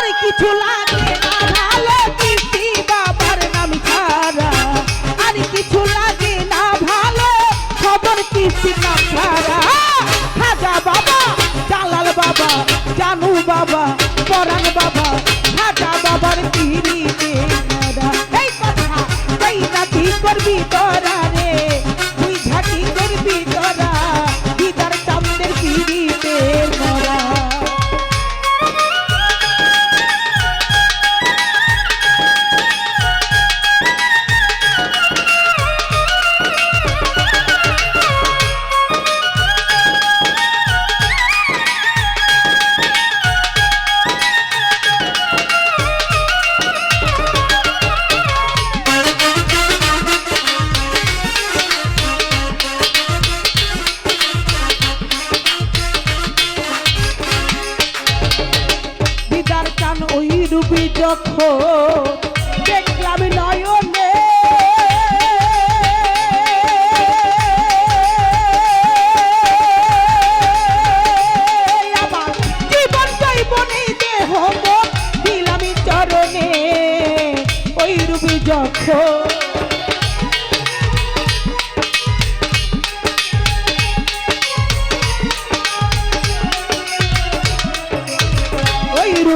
আর কিছু লাগে কৃষ্টি আর কিছু না। ভালো ছাড়া। বাবা বাবা, জানু বাবা, পরাণ বাবা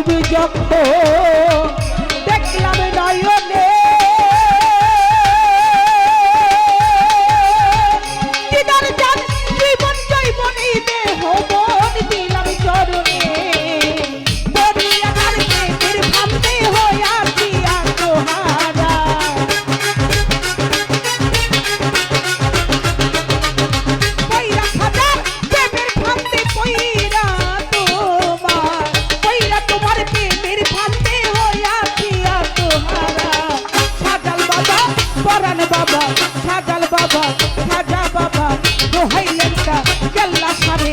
বিজ্ঞপ্ত সারে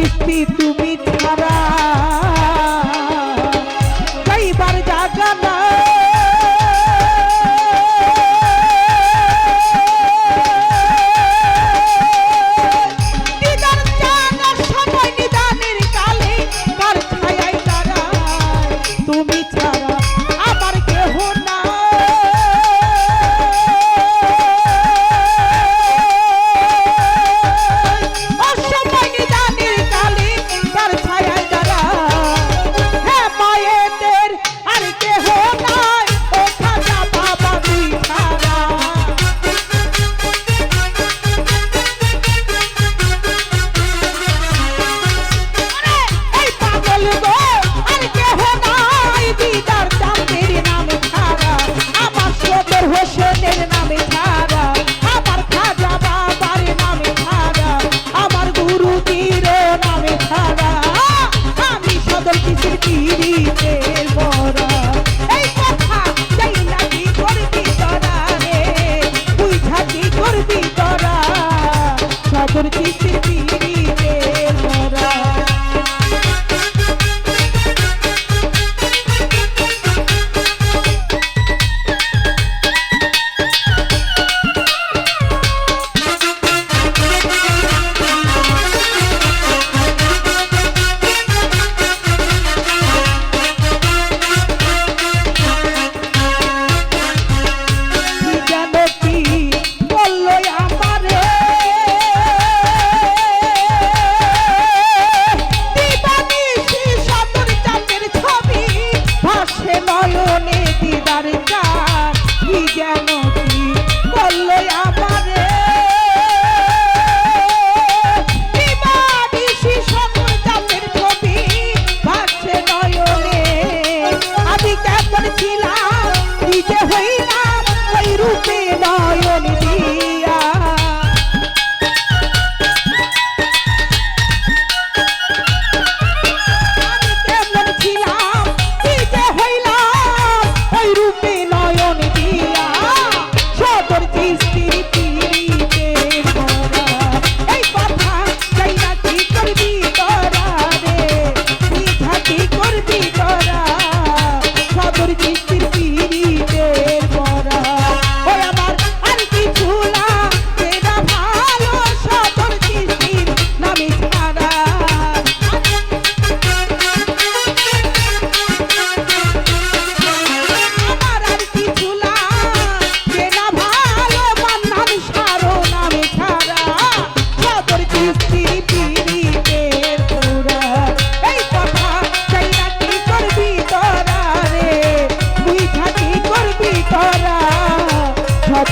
সদর